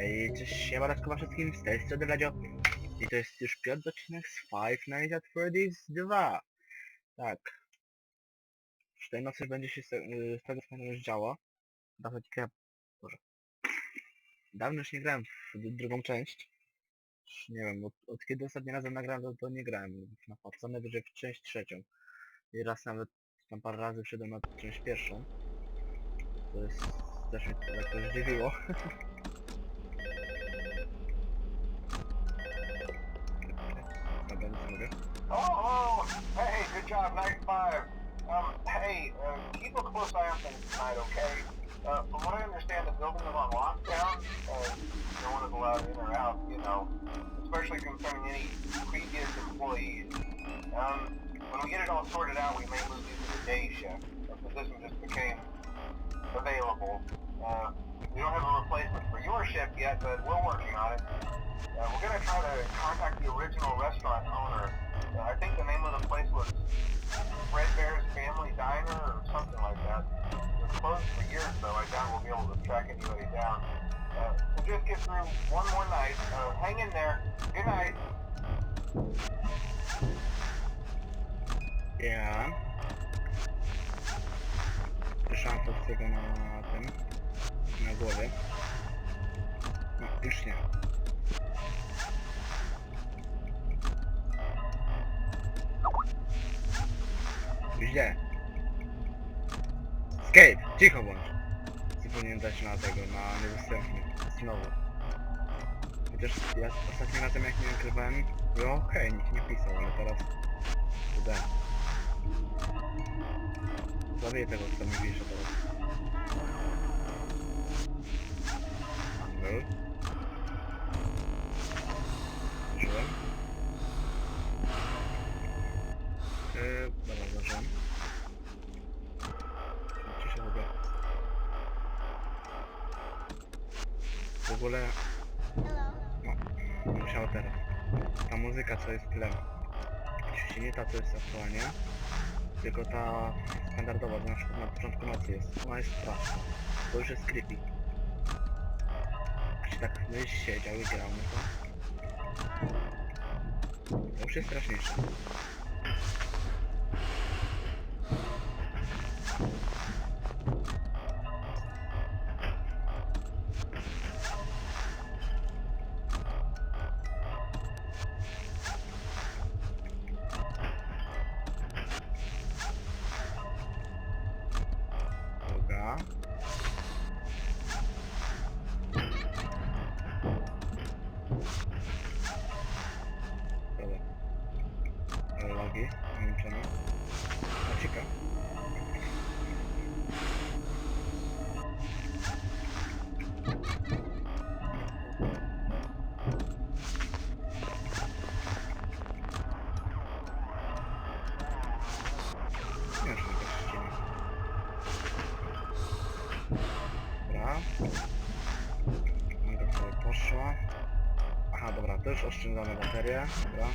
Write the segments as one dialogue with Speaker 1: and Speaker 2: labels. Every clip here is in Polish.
Speaker 1: Hej, cześć, siemaneczko wszystkim, z tej strony Radio i to jest już piąty odcinek z Five Nights at Freddy's 2. Tak. Już tej nocy będzie się z, y, tego względu już działo. Dawno nie grałem... Boże. Dawno już nie grałem w drugą część. Już nie wiem, od, od kiedy ostatni razem nagrałem, to, to nie grałem na co najwyżej w część trzecią. I raz nawet tam parę razy wszedłem na część pierwszą. To jest... też mnie tak to zdziwiło. Dobra,
Speaker 2: Oh, oh, hey, good job, night five. Um, hey, uh, keep a close eye on things tonight, okay? Uh, from what I understand, the building is on lockdown. Uh, no one is allowed in or out, you know, especially concerning any previous employees. Um, when we get it all sorted out, we may move you to the day shift. The position just became available. Uh, we don't have a replacement for your shift yet, but we're working on it. Uh, we're gonna try to contact the original restaurant owner. I think the name of the place was Red Bear's Family Diner or something like that. It was closed for years, though. I doubt we'll be able to track anybody down. Uh, so just get through one more night. Uh, hang in there. Good night.
Speaker 1: Słyszałem to z tego na tym, na głowie. No, już nie. Źle. Escape! Cicho bądź! Co powinien dać na tego, na niedostępny. Znowu. Chociaż ja ostatnim razem jak nie nagrywałem, było okej, nikt nie pisał, ale teraz... Kurde. Zabiję tego, co mi pisze teraz. Handel. Ogóle... No, musiało teraz. Ta muzyka, co jest w tle. Oczywiście nie ta, co jest aktualnie, tylko ta standardowa, na przykład na początku nocy jest. Ona jest straszna. To już jest creepy. Się tak myśl siedział i grał, no to... To już jest straszniejsze. Lagi, wyłączone. A ciekawe. Nie, że to ściemy. Dobra. Sobie poszła. Aha, dobra, już oszczędzamy baterię. Dobra.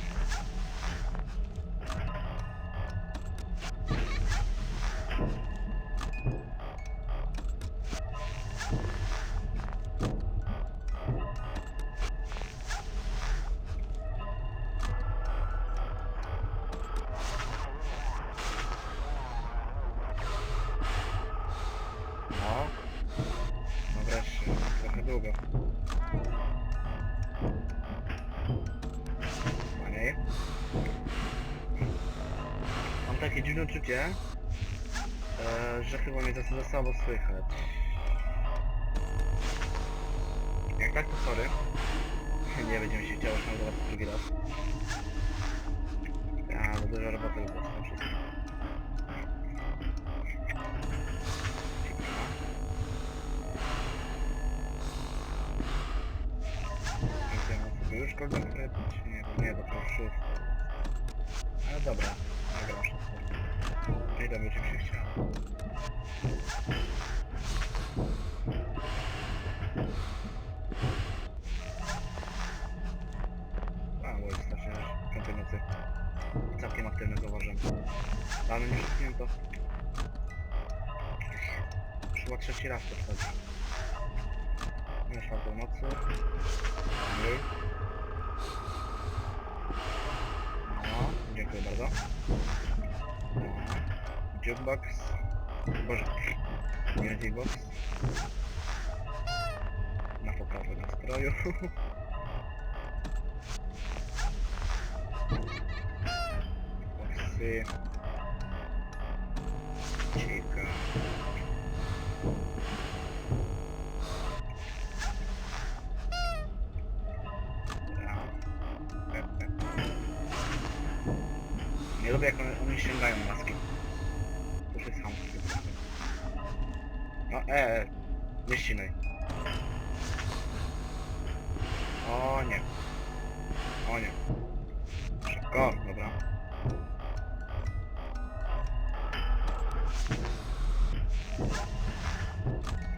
Speaker 1: Takie dziwne uczucie, e, że chyba mnie za, za słabo słychać. Jak tak, to sorry. Nie będziemy się działo nagrywać drugi raz. A, za dużo roboty po prostu wszystko. Już go zakrypić? Nie, nie, do już. Ale dobra, wszystko. Nie dobrze, czym się chciało. A, bo jest w piątej nocy. Całkiem aktywne zauważyłem. Ale nie wszystkim to... Już chyba trzeci raz to wchodzi. Nie czwarty. północy. Mniej. No, dziękuję bardzo. No. Jukebox. Boże. Music box. Na poprawę nastroju. Boxy. Nie lubię jak one, oni ściągają maski. E, nie ścinaj. O nie. O nie. Szybko, dobra.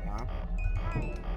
Speaker 1: Dobra.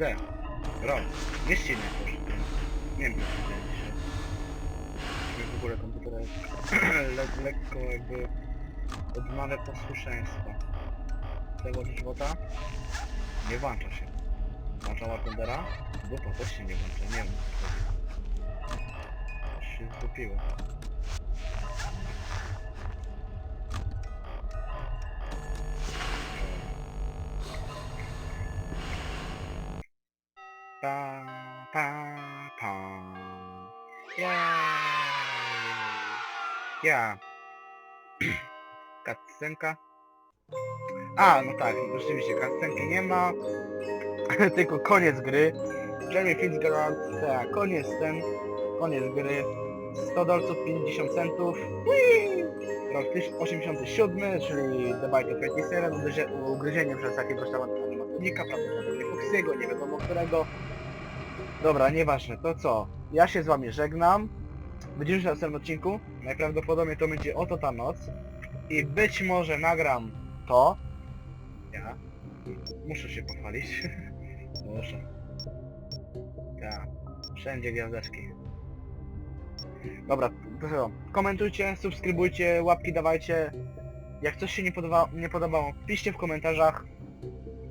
Speaker 1: Gdzie? Rok. Nie ścinaj proszę. Nie wiem. Mnie w ogóle komputer le lekko jakby odmawia posłuszeństwa. Tego żywota nie włącza się. Włącza Wartendera? Dupa też się nie włącza, nie wiem. co chodzi. Aż się zgubiło. Pa, pa, pa. Jej. Ja. Cutscenka. A, no tak, rzeczywiście, cutscenki nie ma. Tylko koniec gry. Jeremy Fitzgerald, tak, koniec ten, koniec gry. 100 dolców 50 centów. Whee! Rok 1087, czyli The Bite of 27, ugryzie- ugryzienie przez jakiegoś tam animatronika, prawdopodobnie Foxy'ego, nie wiadomo którego. Dobra, nieważne, to co? Ja się z wami żegnam. Widzimy się na następnym odcinku. Najprawdopodobniej to będzie oto ta noc. I być może nagram to. Ja. Muszę się pochwalić. Muszę. Tak. Wszędzie gwiazdeczki. Dobra, to? Komentujcie, subskrybujcie, łapki dawajcie. Jak coś się nie, podoba, nie podobało, piszcie w komentarzach.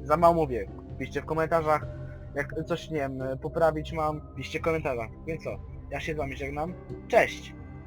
Speaker 1: Za mało mówię. Piszcie w komentarzach. Jak coś, nie wiem, poprawić mam, piszcie w komentarzach. Więc co? Ja się z wami żegnam. Cześć!